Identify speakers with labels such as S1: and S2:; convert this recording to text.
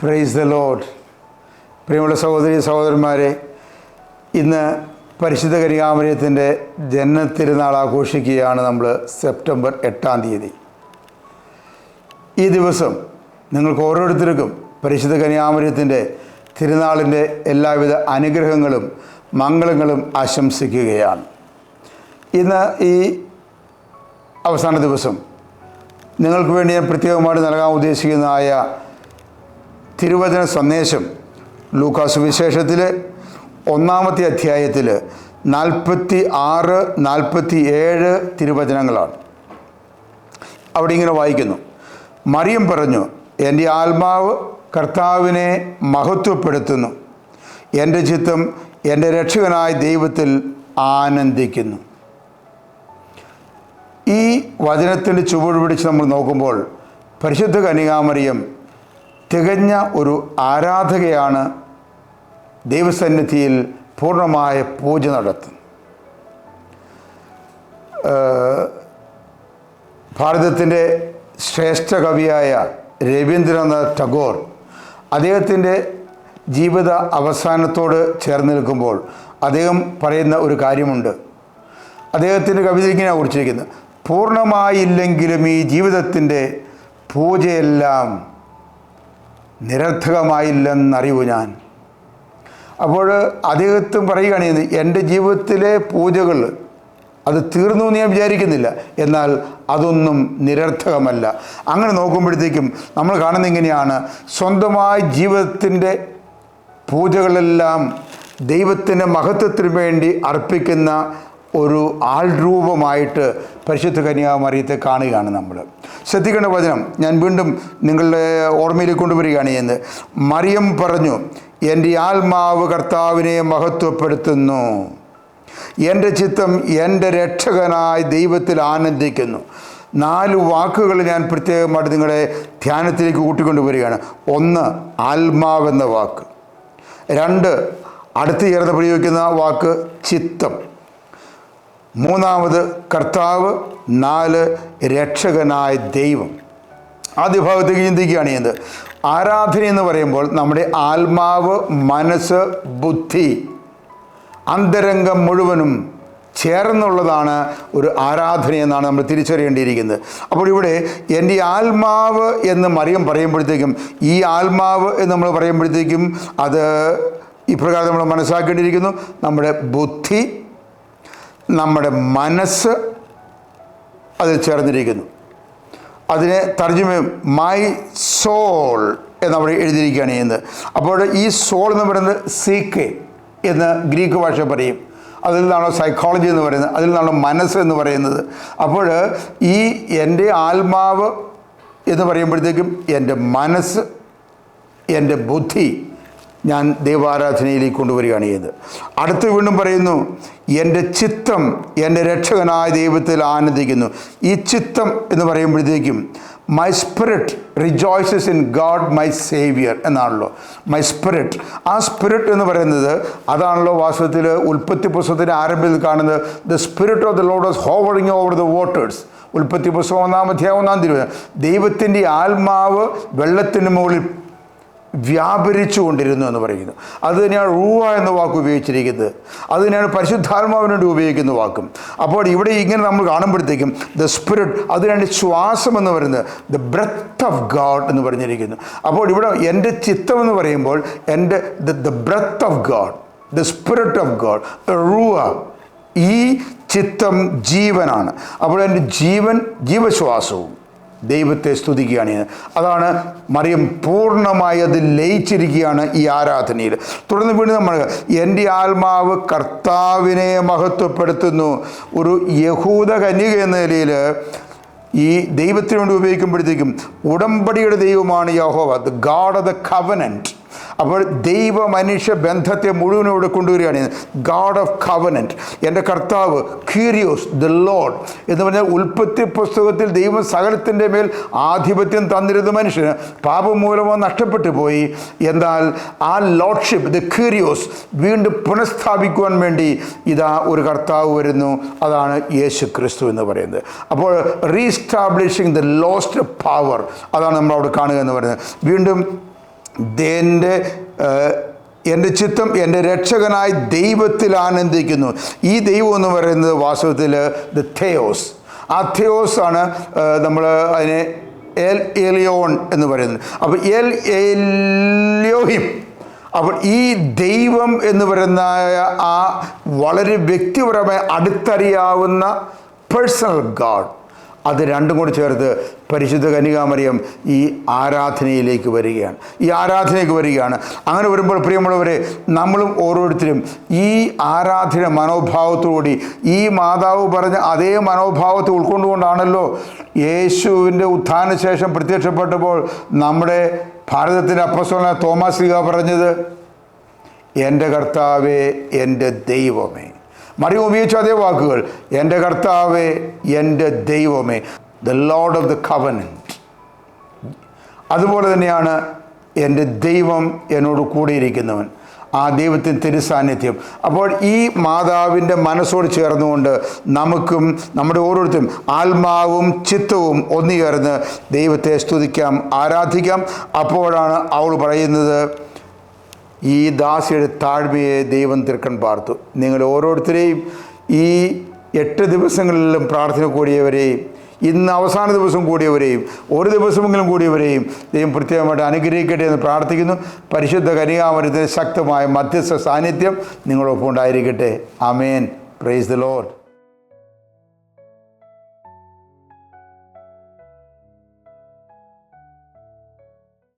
S1: Praise the load പ്രിയമുള്ള സഹോദരി സഹോദരന്മാരെ ഇന്ന് പരിശുദ്ധ കരികാമരത്തിന്റെ ജനനത്തിരുന്നാൾ ആഘോഷിക്കുകയാണ് നമ്മൾ സെപ്റ്റംബർ എട്ടാം തീയതി. ഈ ദിവസം നിങ്ങൾക്ക് ഓരോരുത്തർക്കും പരിശുദ്ധ കനിയാമരത്തിന്റെ തിരുനാളിന്റെ എല്ലാവിധ അനുഗ്രഹങ്ങളും മംഗളങ്ങളും ആശംസിക്കുകയാണ്. ഇന്ന് ഈ അവസാന ദിവസം നിങ്ങൾക്ക് വേണ്ടി ഞാൻ പ്രത്യേകമായിട്ട് നൽകാൻ ഉദ്ദേശിക്കുന്നതായ തിരുവചന സന്ദേശം ലൂക്കാസ് വിശേഷത്തിൽ ഒന്നാമത്തെ അധ്യായത്തിൽ നാൽപ്പത്തി ആറ് നാൽപ്പത്തി ഏഴ് തിരുവചനങ്ങളാണ്. അവിടെ ഇങ്ങനെ വായിക്കുന്നു. മറിയം പറഞ്ഞു എന്റെ ആത്മാവ് കർത്താവിനെ മഹത്വപ്പെടുത്തുന്നു. എന്റെ ചിത്തം എന്റെ രക്ഷകനായ ദൈവത്തിൽ ആനന്ദിക്കുന്നു. ഈ വചനത്തിന്റെ ചുവട് പിടിച്ച് നമ്മൾ നോക്കുമ്പോൾ പരിശുദ്ധ കനികാമറിയം തികഞ്ഞ ഒരു ആരാധകയാണ് ദൈവസന്നിധിയിൽ പൂർണമായ പൂജ നടത്തുന്നത്. ഭാരതത്തിന്റെ ശ്രേഷ്ഠ കവിയായ രവീന്ദ്രനാഥ് ടാഗോർ അദ്ദേഹത്തിന്റെ ജീവിത അവസാനത്തോട് ചേർന്ന് നിൽക്കുമ്പോൾ അദ്ദേഹം പറയുന്ന ഒരു കാര്യമുണ്ട്. അദ്ദേഹത്തിന്റെ കവിത ഇങ്ങനെ കുറിച്ചിരിക്കുന്നത് പൂർണമായില്ലെങ്കിലും ഈ ജീവിതത്തിന്റെ പൂജയെല്ലാം നിരർത്ഥകമായില്ലെന്നറിവു ഞാൻ. അപ്പോൾ അദ്ദേഹത്തും പറയുകയാണ് എന്റെ ജീവിതത്തിലെ പൂജകൾ അത് തീർന്നു എന്ന് ഞാൻ വിചാരിക്കുന്നില്ല. എന്നാൽ അതൊന്നും നിരർത്ഥകമല്ല. അങ്ങനെ നോക്കുമ്പോഴത്തേക്കും നമ്മൾ കാണുന്ന ഇങ്ങനെയാണ്. സ്വന്തമായ ജീവിതത്തിന്റെ പൂജകളെല്ലാം ദൈവത്തിന്റെ മഹത്വത്തിന് വേണ്ടി അർപ്പിക്കുന്ന ഒരു ആൾ രൂപമായിട്ട് പരിശുദ്ധ കന്യാകുമാരിയത്തെ കാണുകയാണ് നമ്മൾ. ശ്രദ്ധിക്കേണ്ട വചനം ഞാൻ വീണ്ടും നിങ്ങളുടെ ഓർമ്മയിലേക്ക് കൊണ്ടുവരികയാണ് എന്ന് മറിയം പറഞ്ഞു എന്റെ ആത്മാവ് കർത്താവിനെ മഹത്വപ്പെടുത്തുന്നു. എന്റെ ചിത്തം എന്റെ രക്ഷകനായ ദൈവത്തിൽ ആനന്ദിക്കുന്നു. നാല് വാക്കുകൾ ഞാൻ പ്രത്യേകമായിട്ട് നിങ്ങളെ ധ്യാനത്തിലേക്ക് കൂട്ടിക്കൊണ്ടുവരികയാണ്. ഒന്ന് ആത്മാവെന്ന വാക്ക്. രണ്ട് അടുത്ത് ചേർന്ന് പ്രയോഗിക്കുന്ന വാക്ക് ചിത്തം. മൂന്നാമത് കർത്താവ് നാല് രക്ഷകനായ ദൈവം. ആദ്യ ഭാഗത്തേക്ക് ചിന്തിക്കുകയാണ് ചെയ്യുന്നത്. ആരാധന എന്ന് പറയുമ്പോൾ നമ്മുടെ ആത്മാവ് മനസ്സ് ബുദ്ധി അന്തരംഗം മുഴുവനും ചേർന്നുള്ളതാണ് ഒരു ആരാധന എന്നാണ് നമ്മൾ തിരിച്ചറിയേണ്ടിയിരിക്കുന്നത്. അപ്പോൾ ഇവിടെ എന്റെ ആത്മാവ് എന്ന് മറിയം പറയുമ്പോഴത്തേക്കും ഈ ആത്മാവ് എന്ന് നമ്മൾ പറയുമ്പോഴത്തേക്കും അത് ഇപ്രകാരം നമ്മൾ മനസ്സിലാക്കേണ്ടിയിരിക്കുന്നു. നമ്മുടെ ബുദ്ധി നമ്മുടെ മനസ്സ് അതിൽ ചേർന്നിരിക്കുന്നു. അതിനെ തർജമ മൈ സോൾ എന്നവിടെ എഴുതിയിരിക്കുകയാണ് ചെയ്യുന്നത് അപ്പോൾ ഈ സോൾ എന്ന് പറയുന്നത് സീക്ക് എന്ന് ഗ്രീക്ക് ഭാഷ പറയും. അതിൽ നിന്നാണോ സൈക്കോളജി എന്ന് പറയുന്നത്? അതിൽ നിന്നാണോ മനസ്സ് എന്ന് പറയുന്നത്? അപ്പോൾ ഈ എന്റെ ആത്മാവ് എന്ന് പറയുമ്പോഴത്തേക്കും എന്റെ മനസ്സ് എന്റെ ബുദ്ധി ഞാൻ ദൈവാരാധനയിലേക്ക് കൊണ്ടുവരികയാണ് ചെയ്തത്. അടുത്ത് വീണ്ടും പറയുന്നു എന്റെ ചിത്തം എന്റെ രക്ഷകനായ ദൈവത്തിൽ ആനന്ദിക്കുന്നു. ഈ ചിത്തം എന്ന് പറയുമ്പോഴത്തേക്കും my spirit rejoices in God my saviour എന്നാണല്ലോ. മൈ സ്പിരിറ്റ് ആ സ്പിരിറ്റ് എന്ന് പറയുന്നത് അതാണല്ലോ വാസ്തവത്തിൽ ഉൽപ്പത്തി പുസ്തകത്തിന്റെ ആരംഭത്തിൽ കാണുന്നത് the spirit of the Lord was hovering over the waters ഉൽപ്പത്തി പുസ്തകം ഒന്നാം അധ്യായം ഒന്നാം തിരുവനന്തപുരം ദൈവത്തിന്റെ ആത്മാവ് വെള്ളത്തിന് മുകളിൽ വ്യാപരിച്ചു കൊണ്ടിരുന്നു എന്ന് പറയുന്നു. അത് തന്നെയാണ് റൂവ എന്ന വാക്ക് ഉപയോഗിച്ചിരിക്കുന്നത്. അത് തന്നെയാണ് പരിശുദ്ധാത്മാവിനോട് ഉപയോഗിക്കുന്ന വാക്കും. അപ്പോൾ ഇവിടെ ഇങ്ങനെ നമ്മൾ കാണുമ്പോഴത്തേക്കും ദ സ്പിരിറ്റ് അതിനാണ് ശ്വാസം എന്ന് പറയുന്നത്. ദ ബ്രത്ത് ഓഫ് ഗാഡ് എന്ന് പറഞ്ഞിരിക്കുന്നു. അപ്പോൾ ഇവിടെ എന്റെ ചിത്തം എന്ന് പറയുമ്പോൾ എന്റെ the the breath of God the spirit of God റൂവ ഈ ചിത്തം ജീവനാണ്. അപ്പോൾ എന്റെ ജീവൻ ജീവശ്വാസവും. ദൈവത്തെ സ്തുതിക്കുകയാണ് അതാണ് മറിയം പൂർണമായി അത് ലയിച്ചിരിക്കുകയാണ് ഈ ആരാധനയിൽ. തുടർന്ന് വീണ്ടും നമ്മൾ എന്റെ ആത്മാവ് കർത്താവിനെ മഹത്വപ്പെടുത്തുന്നു. ഒരു യഹൂദ കന്യക എന്ന നിലയിൽ ഈ ദൈവത്തിന് വേണ്ടി ഉപയോഗിക്കുമ്പോഴത്തേക്കും ഉടമ്പടിയുടെ ദൈവമാണ് Jehovah. The God of the covenant അപ്പോൾ ദൈവ മനുഷ്യ ബന്ധത്തെ മുഴുവനും ഇവിടെ കൊണ്ടുവരികയാണ്. ഗാഡ് ഓഫ് കവനന്റ് എന്റെ കർത്താവ് ക്യൂരിയോസ് ദ ലോഡ് എന്ന് പറഞ്ഞാൽ ഉൽപ്പത്തി പുസ്തകത്തിൽ ദൈവം സകലത്തിന്റെ മേൽ ആധിപത്യം തന്നിരുന്ന മനുഷ്യന് പാപം മൂലമോ നഷ്ടപ്പെട്ടു പോയി. എന്നാൽ ആ ലോഡ്ഷിപ്പ് ദ ക്യൂരിയോസ് വീണ്ടും പുനഃസ്ഥാപിക്കുവാൻ വേണ്ടി ഇതാ ഒരു കർത്താവ് വരുന്നു. അതാണ് യേശു ക്രിസ്തു എന്ന് പറയുന്നത്. അപ്പോൾ റീസ്റ്റാബ്ലിഷിങ് ദ ലോസ്റ്റ് പവർ അതാണ് നമ്മൾ അവിടെ കാണുക എന്ന് പറയുന്നത്. വീണ്ടും എന്റെ എന്റെ ചിത്തം എന്റെ രക്ഷകനായി ദൈവത്തിൽ ആനന്ദിക്കുന്നു. ഈ ദൈവം എന്ന് പറയുന്നത് വാസ്തവത്തിൽ ദ തേയോസ് ആ തേയോസ് ആണ് നമ്മൾ അതിനെ എൽ എലിയോൺ എന്ന് പറയുന്നത്. അപ്പോൾ എൽ എലിയോഹിം. അപ്പോൾ ഈ ദൈവം എന്ന് പറയുന്ന ആ വളരെ വ്യക്തിപരമായി അടുത്തറിയാവുന്ന പേഴ്സണൽ ഗാഡ് അത് രണ്ടും കൂടി ചേർത്ത് പരിശുദ്ധ കന്യകാമറിയം ഈ ആരാധനയിലേക്ക് വരികയാണ്. ഈ ആരാധനയിലേക്ക് വരികയാണ്. അങ്ങനെ വരുമ്പോൾ പ്രിയമുള്ളവരെ നമ്മളും ഓരോരുത്തരും ഈ ആരാധന മനോഭാവത്തോടുകൂടി ഈ മാതാവ് പറഞ്ഞ അതേ മനോഭാവത്തെ ഉൾക്കൊണ്ടുകൊണ്ടാണല്ലോ യേശുവിന്റെ ഉത്ഥാനശേഷം പ്രത്യക്ഷപ്പെട്ടപ്പോൾ നമ്മുടെ ഭാരതത്തിന്റെ തോമസ് ലീഗ പറഞ്ഞത് എന്റെ കർത്താവേ എന്റെ ദൈവമേ. മറിയം ഉപയോഗിച്ച അതേ വാക്കുകൾ എന്റെ കർത്താവേ എന്റെ ദൈവമേ the Lord of the covenant അതുപോലെ തന്നെയാണ് എന്റെ ദൈവം എന്നോട് കൂടിയിരിക്കുന്നവൻ ആ ദൈവത്തിന്റെ തിരുസാന്നിധ്യം. അപ്പോൾ ഈ മാതാവിന്റെ മനസ്സോട് ചേർന്നുകൊണ്ട് നമുക്കും നമ്മുടെ ഓരോരുത്തരും ആത്മാവും ചിത്തവും ഒന്നുചേർന്ന് ദൈവത്തെ സ്തുതിക്കാം ആരാധിക്കാം. അപ്പോഴാണ് അവൾ പറയുന്നത് ഈ ദാസിയുടെ താഴ്മയെ ദൈവം തിർക്കൺ പാർത്തു. നിങ്ങൾ ഓരോരുത്തരെയും ഈ എട്ട് ദിവസങ്ങളിലും പ്രാർത്ഥന കൂടിയവരെയും ഇന്ന് അവസാന ദിവസം കൂടിയവരെയും ഒരു ദിവസമെങ്കിലും കൂടിയവരെയും ദൈവം പ്രത്യേകമായിട്ട് അനുഗ്രഹിക്കട്ടെ എന്ന് പ്രാർത്ഥിക്കുന്നു. പരിശുദ്ധ കനികാമരത്തിന്റെ ശക്തമായ മധ്യസ്ഥ സാന്നിധ്യം നിങ്ങളൊപ്പം ഉണ്ടായിരിക്കട്ടെ. അമേൻ പ്രൈസ് ദ ലോഡ്